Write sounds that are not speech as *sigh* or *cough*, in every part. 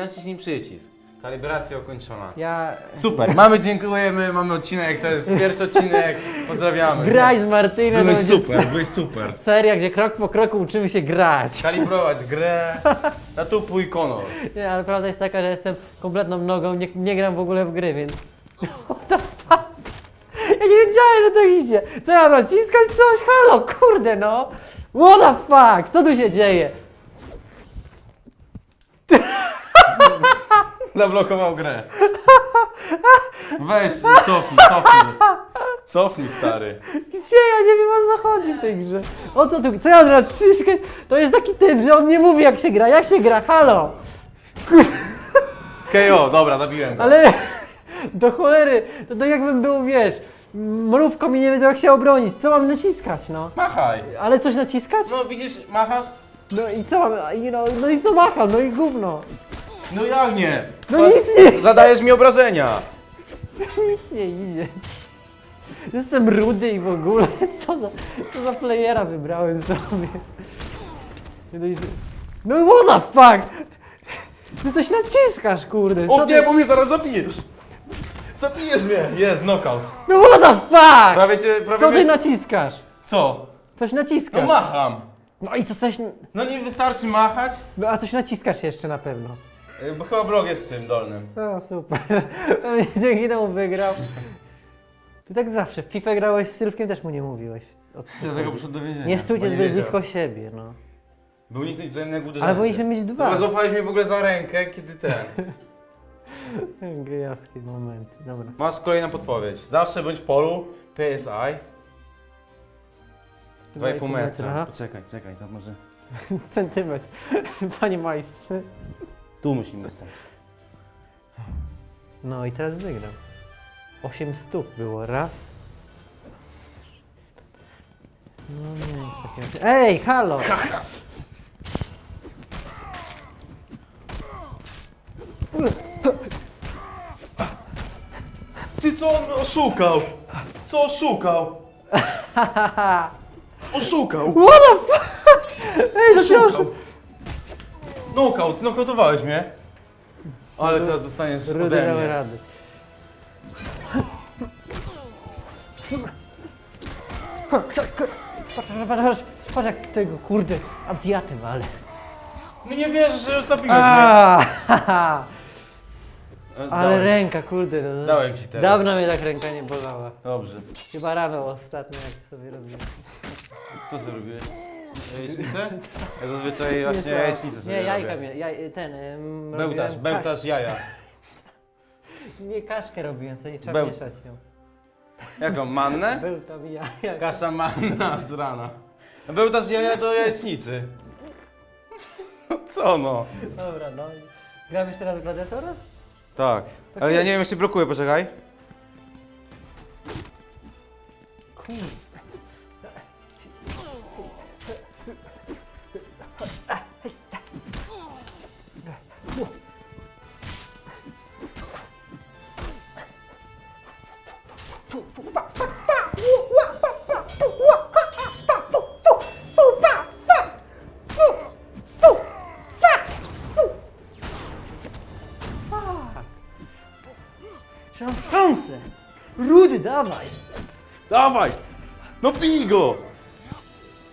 Naciśnij przycisk. Kalibracja ukończona. Ja... Super, mamy, dziękujemy, mamy odcinek, to jest pierwszy odcinek, pozdrawiamy. Graj z Martynem, to Byłeś będzie super, byłeś super. seria, gdzie krok po kroku uczymy się grać. Kalibrować grę *laughs* na tupu i konor. Nie, ale prawda jest taka, że jestem kompletną nogą, nie, nie gram w ogóle w gry, więc... *laughs* What the fuck? Ja nie wiedziałem, że to idzie. Co ja mam naciskać coś? Halo, kurde no! What the fuck? Co tu się dzieje? Zablokował grę. Weź, *laughs* cofnij, cofnij. Cofnij, stary. Gdzie? Ja nie wiem o co chodzi w tej grze. O co tu? Co ja mam? To jest taki typ, że on nie mówi jak się gra. Jak się gra? Halo! KO, *laughs* dobra, zabiłem go. Ale *laughs* do cholery, to tak jakbym był, wiesz, mrówką i nie wiedział jak się obronić. Co mam naciskać, no? Machaj. Ale coś naciskać? No widzisz, machasz? No i co mam? I no, no i to macham, no i gówno. No jak nie? No nic nie- Zadajesz mi obrażenia. *laughs* Nic nie idzie. Jestem rudy i w ogóle, *laughs* co za, co za playera wybrałem sobie. No, no what the fuck? Ty coś naciskasz, kurde. O nie, ty? bo mnie zaraz zabijesz. Zabijesz mnie. Jest, knockout. No what the fuck? Prawie cię, prawie Co ty mnie- naciskasz? Co? Coś No naciskasz. macham. No i to coś... No nie wystarczy machać? No a coś naciskasz jeszcze na pewno. Y, Bo chyba blog jest tym dolnym. No super. *laughs* Dzięki temu wygrał. Ty tak zawsze. W FIFA grałeś z Sylwkiem, też mu nie mówiłeś. O co tu Dlatego chodzi? poszedł do więzienia. Nie bo stójcie zbyt wiedział. blisko siebie, no. Był nikt wzajemnego uderzenia. Ale powinniśmy mieć dwa. Dobra, złapałeś mnie w ogóle za rękę, kiedy ten. *laughs* Gejowskie momenty, dobra. Masz kolejną podpowiedź. Zawsze bądź w polu. PSI. 2,5 metra. Poczekaj, czekaj, to może... *laughs* Centymetr. Panie majstrze. Tu musimy stać. No i teraz wygram. 8 stóp było. Raz. No nie, nic takiego. Ej, halo! Ty co on oszukał? Co oszukał? *laughs* Oszukał! What the fuck? Ej, no Oszukał! proszę. Knockout, znokautowałeś mnie. Ale teraz dostaniesz Rudy ode mnie. rady. Patrz, patrz, patrz, jak tego kurde Azjaty wale. No nie wierzę, że już zabiłeś mnie. A, haha. E, Ale dałem. ręka, kurde. No, Dałem ci teraz. Dawno mnie tak ręka nie bolała. Dobrze. Chyba rano ostatnio jak sobie robiłem. Co sobie robiłeś? Jajecznicę? Ja zazwyczaj właśnie co? jajecznicę sobie Nie, jajka robię. mnie, jaj, ten... ym, Bełtasz, robiłem bełtasz jaja. *laughs* Nie, kaszkę robiłem, co nie trzeba Beł- mieszać ją. Jaką, mannę? *laughs* Bełtam jaja. Kasza manna z rana. Bełtasz jaja do jajecznicy. *laughs* No co no? Dobra, no. Gramy jeszcze raz w Gladiatora? Tak. Ale ja nie wiem, jak się blokuje, poczekaj. Kurde. Że mam szansę! Rudy, dawaj! Dawaj! No pij go!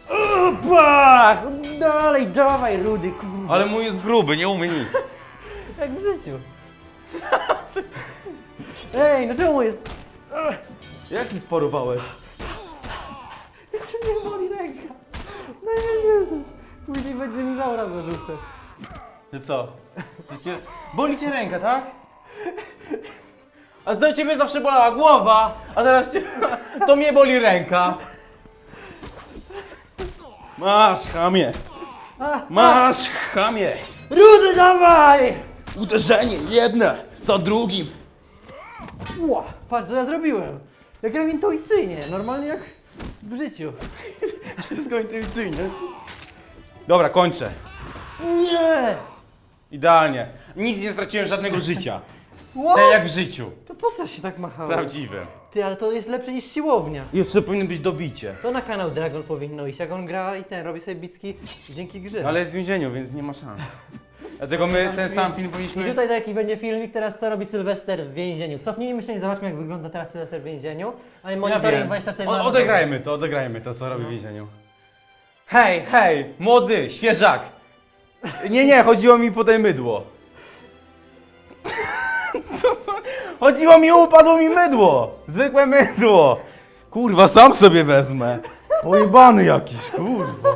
Opa! Dalej, dawaj, Rudy, kurde. Ale mój jest gruby, nie umie nic. *laughs* Jak w życiu. Ej, no czemu jest... Jak ty sporowałeś? Czy mnie boli ręka? No ja nie wiem. Później będzie mi Laura zarzucać. Że co? Że cię... Boli cię ręka, tak? A do ciebie zawsze bolała głowa, a teraz cię... *laughs* To mnie boli ręka. Masz, chamie. Masz, chamie. Rudy, dawaj! Uderzenie jedne za drugim. Ła, patrz co ja zrobiłem. Ja gram intuicyjnie, normalnie jak w życiu. *laughs* Wszystko intuicyjnie. Dobra, kończę. Nie! Idealnie. Nic nie straciłem żadnego życia. What? Tak jak w życiu. Po co się tak machało? Prawdziwym. Ty, ale to jest lepsze niż siłownia. Jeszcze powinno być dobicie. To na kanał Dragon powinno iść, jak on gra i ten robi sobie bicki dzięki grze. Ale jest w więzieniu, więc nie ma szans. Dlatego my ten sam film I powinniśmy... tutaj taki będzie filmik teraz, co robi Sylwester w więzieniu. Cofnijmy się i zobaczmy, jak wygląda teraz Sylwester w więzieniu. A Ja monitoring wiem. 24 O, odegrajmy to, odegrajmy to, co robi w więzieniu. Hej, hej, młody, świeżak! Nie, nie, chodziło mi podaj mydło. Chodziło mi, upadło mi mydło! Zwykłe mydło! Kurwa, sam sobie wezmę. Pojebany jakiś, kurwa.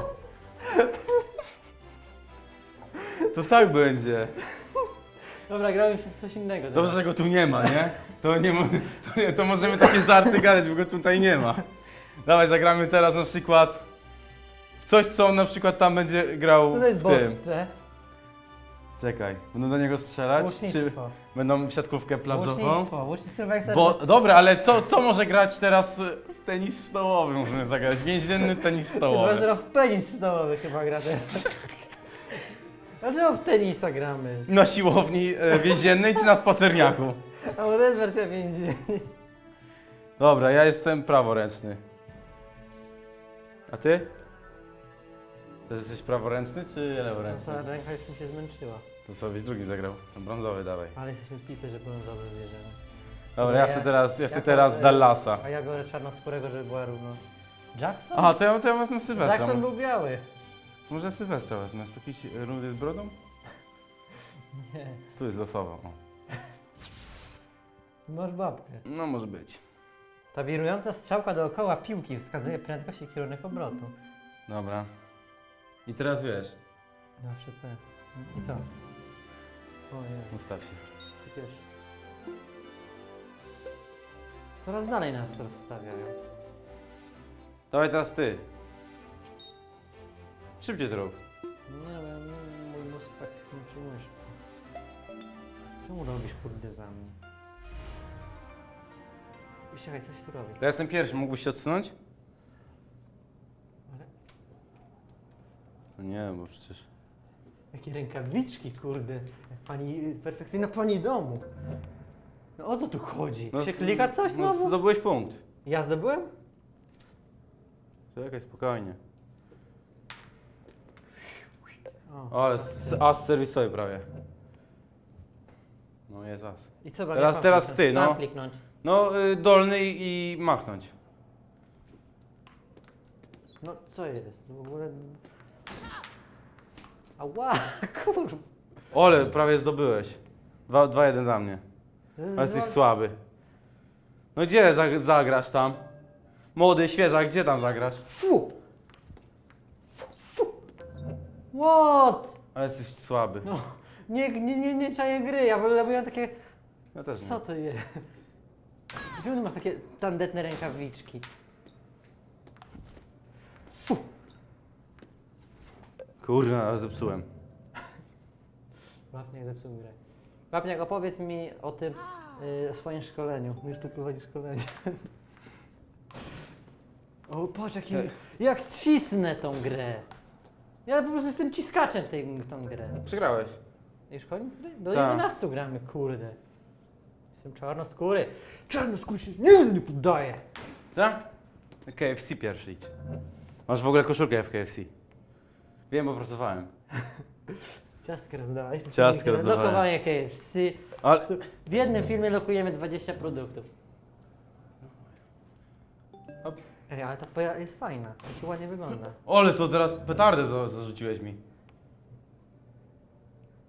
To tak będzie. Dobra, gramy w coś innego. Dobrze, że go tu nie ma, nie? To, nie, mo- to, nie- to możemy takie żarty gadać, bo go tutaj nie ma. Dawaj, zagramy teraz na przykład w coś, co on na przykład tam będzie grał Co to jest w tym. bodźce? Czekaj, będą do niego strzelać? Czy Łucznictwo. będą siatkówkę plażową? Łucznictwo. Łucznictwo Sylwester. Bo, dobra, ale co, co może grać teraz y, w tenis stołowy? Możemy zagrać więzienny tenis stołowy. Sylwester w penis stołowy chyba gra teraz. Dlaczego w tenisa gramy? Na siłowni e, więziennej czy na spacerniaku? A może jest wersja więzienna? Dobra, ja jestem praworęczny. A ty? Też jesteś praworęczny czy leworęczny? Ta ręka już mi się zmęczyła. To co byś drugi zagrał? To brązowy dawaj. Ale jesteśmy pipy, że brązowy bierzemy. Dobra, ja chcę teraz, ja chcę to, teraz Dallasa. A ja biorę czarnoskórego, żeby była równo. Jackson? Aha, to ja, to ja wezmę Sylwestra. Jackson był biały. Może Sylwestra wezmę. Jest jakiś rudy z brodą? *laughs* Nie. Tu jest losowo. O. Masz babkę. No może być. Ta wirująca strzałka dookoła piłki wskazuje prędkość i kierunek obrotu. Dobra. I teraz wiesz, Zawsze pewnie. I co? O Jezu, ustaw się. ty pierwszy. Coraz dalej nas rozstawiają. Dawaj teraz ty. Szybciej to rób. Nie no, ja- mój mózg tak nie przyjmuje szybko. Czemu robisz kurde za mnie? I czekaj, coś tu robi. To ja jestem pierwszy, mógłbyś się odsunąć? No nie, bo przecież... jakie rękawiczki kurde. Pani, perfekcyjna pani domu. No o co tu chodzi? się z- klika coś no, znowu? zdobyłeś punkt. Ja zdobyłem? Czekaj, spokojnie. O. O, ale s- as serwisowy prawie. No jest as. I co, Teraz- jak teraz ty, no. kliknąć? No, y, dolny i i machnąć. No co jest? W ogóle... Ała, *laughs* kurwa. Ole, prawie zdobyłeś. 2-1 dla mnie. Ale jesteś słaby. No gdzie zag- zagrasz tam? Młody, świeżak, gdzie tam zagrasz? Fu! Fu! What? Ale jesteś słaby. No, nie, nie, nie, nie czaję gry, ja wolę, bo ja takie... Ja też nie. Co to jest? Czemu ty masz takie tandetne rękawiczki? Fu! Kurwa, ale zepsułem. Wapniak zepsuł grę. Wapniak, opowiedz mi o tym, y, swoim szkoleniu. Już tu prowadzi szkolenie. *laughs* O, patrz, jaki, Tak. jak cisnę tą grę. Ja po prostu jestem ciskaczem w tej, tą grę. Przegrałeś. Już koniec gry? Do Tak. 11 gramy, kurde. Jestem czarnoskóry. Czarnoskóry się nigdy nie poddaje. Tak? KFC pierwszy idź. Masz w ogóle koszulkę w KFC. Wiem, bo pracowałem. Ciastkę rozdawałeś. Ciastkę rozdawałem. Lokowanie KFC. Ale... W jednym filmie lokujemy 20 produktów. Hop. Ej, ale ta twoja jest fajna. To się ładnie wygląda. Ole, to teraz petardę za- zarzuciłeś mi.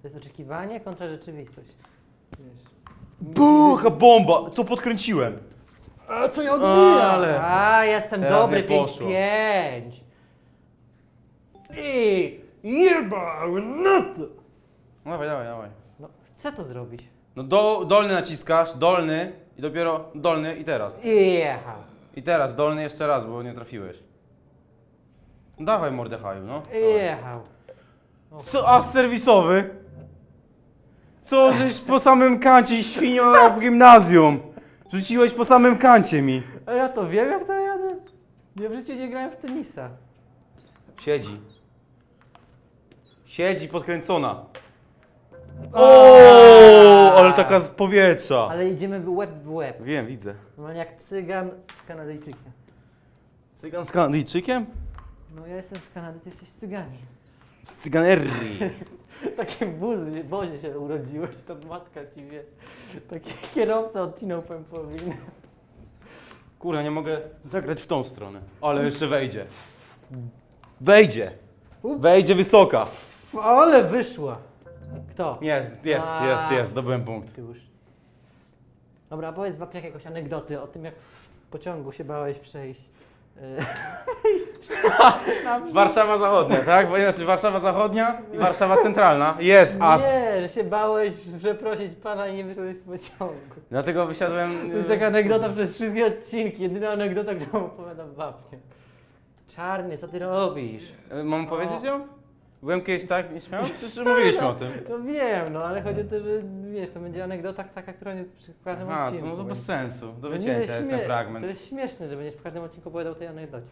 To jest oczekiwanie kontra rzeczywistość. Wiesz. Bucha, bomba! Co podkręciłem? A co ja odbijam? Ale- A, jestem Teraz dobry, nie poszło. 5-5. I jeba, no to. Dawaj, dawaj, dawaj. No, chcę to zrobić. No do, dolny naciskasz, dolny i dopiero dolny i teraz. I jechał. I teraz dolny jeszcze raz, bo nie trafiłeś. Dawaj Mordechaju, no. Jechał. Co, as serwisowy? Co, żeś po samym kancie świnio w gimnazjum? Rzuciłeś po samym kancie mi. A ja to wiem, jak to jadę. Ja w życiu nie grałem w tenisa. Siedzi. Siedzi podkręcona. O, ale taka z powietrza. Ale idziemy w łeb w łeb. Wiem, widzę. Normalnie jak cygan z Kanadyjczykiem. Cygan z Kanadyjczykiem? No ja jestem z Kanady, ty jesteś z cyganin. Z Cyganerri. *laughs* Takie buzy, bozie się urodziłeś, to matka ci wie. Taki kierowca odcinał pępowinę. Kurwa, nie mogę zagrać w tą stronę. Ale jeszcze wejdzie. Wejdzie. Wejdzie wysoka. Ale wyszła. Kto? Jest, jest, A. jest, jest, zdobyłem punkt. Ty już. Dobra, powiedz Wapniak jakąś anegdoty o tym, jak w pociągu się bałeś przejść. Yy, *laughs* Warszawa Zachodnia, tak? Bo Znaczy Warszawa Zachodnia i Warszawa Centralna. Jest, as. Nie, że się bałeś przeprosić pana i nie wyszedłeś z pociągu. Dlatego wysiadłem... To jest taka anegdota przez wszystkie odcinki. Jedyna anegdota, którą opowiada Wapniak. Czarny, co ty robisz? y, Mam powiedzieć ją? Byłem kiedyś tak nieśmiały? *laughs* Przecież mówiliśmy o tym. No wiem, no ale chodzi o to, że wiesz, to będzie anegdota taka, która jest przy każdym A, odcinku. no to bez sensu. Do No nie, wycięcia jest jest śmie- ten To fragment. jest śmieszne, że będziesz w każdym odcinku opowiadał tej anegdocie.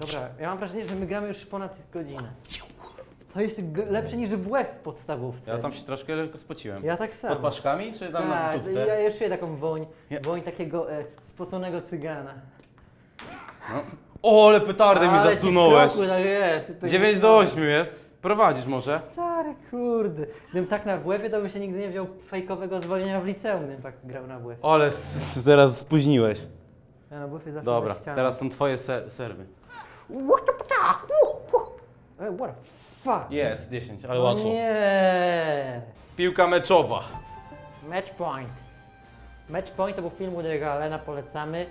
Dobra, ja mam wrażenie, że my gramy już ponad godzinę. To jest g- lepsze niż w łeb w podstawówce. Ja tam się troszkę lekko spociłem. Ja tak samo. Pod paszkami, czy tam na Tak, tubce? ja już czuję taką woń, Ja- woń takiego e, spoconego cygana. O, ale petardę mi zasunąłeś. kroku, tak wiesz, ty to 9 jest- do 8 jest. Prowadzisz może? Stary kurde. Gdybym tak na WF-ie, to bym się nigdy nie wziął fejkowego zwolnienia w liceum, gdybym tak grał na WF. Ale s- zaraz spóźniłeś. Ja na WF-ie zawsze Dobra, za ścianą. teraz są twoje ser serwy. What the fuck? Wu, wu. E, What the fuck? Jest, 10, ale O łatwo. nie. Piłka meczowa. Match Point. Match Point to był film Woody'ego Allena, polecamy.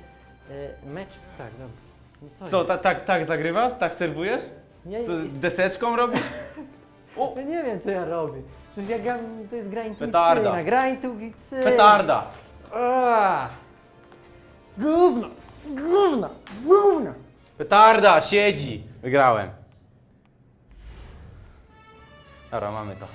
E, Match, tak, dobra. No Co, jest? ta, tak, tak zagrywasz? Tak serwujesz? Nie, Co, deseczką robisz? O, *laughs* ja nie wiem co ja robię. Przecież ja gram, to jest gra intuicyjna. Petarda. Gra intuicyjna. petarda. Gówno, gówno, gówno. Petarda, siedzi. Wygrałem. Dobra, mamy to.